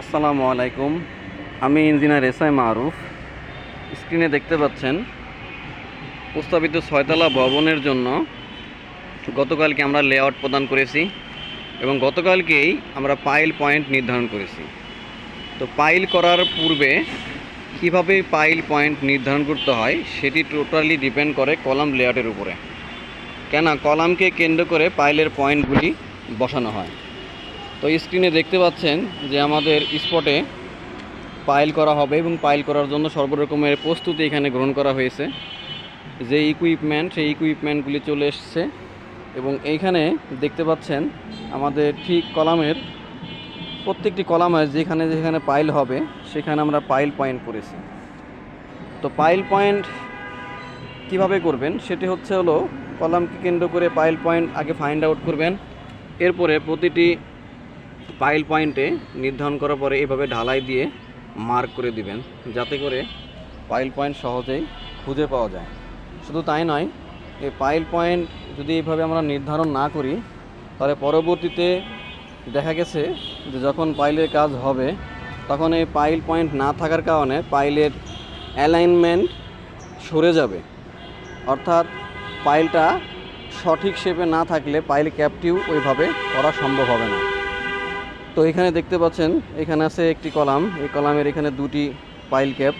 আসসালামু আলাইকুম। আমি ইঞ্জিনিয়ার এস আই মারুফ। স্ক্রিনে দেখতে পাচ্ছেন, প্রস্তাবিত ছয়তলা ভবনের জন্য গতকালকে আমরা লেআউট প্রদান করেছি এবং গতকালকেই আমরা পাইল পয়েন্ট নির্ধারণ করেছি। তো পাইল করার পূর্বে কীভাবে পাইল পয়েন্ট নির্ধারণ করতে হয় সেটি টোটালি ডিপেন্ড করে কলাম লেআউটের উপরে। কেন? কলামকে কেন্দ্র করে পাইলের পয়েন্টগুলি বসানো হয়। তো স্ক্রিনে দেখতে পাচ্ছেন যে আমাদের স্পটে পাইল করা হবে এবং পাইল করার জন্য সর্বরকমের প্রস্তুতি এখানে গ্রহণ করা হয়েছে। যে ইকুইপমেন্ট সেই ইকুইপমেন্টগুলি চলে এসছে এবং এইখানে দেখতে পাচ্ছেন আমাদের ঠিক কলামের প্রত্যেকটি কলামে যেখানে যেখানে পাইল হবে, সেখানে আমরা পাইল পয়েন্ট করেছি। তো পাইল পয়েন্ট কীভাবে করবেন? সেটি হচ্ছে হলো কলামকে কেন্দ্র করে পাইল পয়েন্ট আগে ফাইন্ড আউট করবেন। এরপরে প্রতিটি পাইল পয়েন্টে নির্ধারণ করার পরে এভাবে ঢালাই দিয়ে মার্ক করে দিবেন, যাতে করে পাইল পয়েন্ট সহজেই খুঁজে পাওয়া যায়। শুধু তাই নয়, এই পাইল পয়েন্ট যদি এইভাবে আমরা নির্ধারণ না করি, তাহলে পরবর্তীতে দেখা গেছে যে যখন পাইলের কাজ হবে, তখন এই পাইল পয়েন্ট না থাকার কারণে পাইলের অ্যালাইনমেন্ট সরে যাবে। অর্থাৎ পাইলটা সঠিক শেপে না থাকলে পাইল ক্যাপটিও ওইভাবে করা সম্ভব হবে না। তো এখানে দেখতে পাচ্ছেন এখানে আছে একটি কলাম। এই কলামের এখানে দুটি পাইল ক্যাপ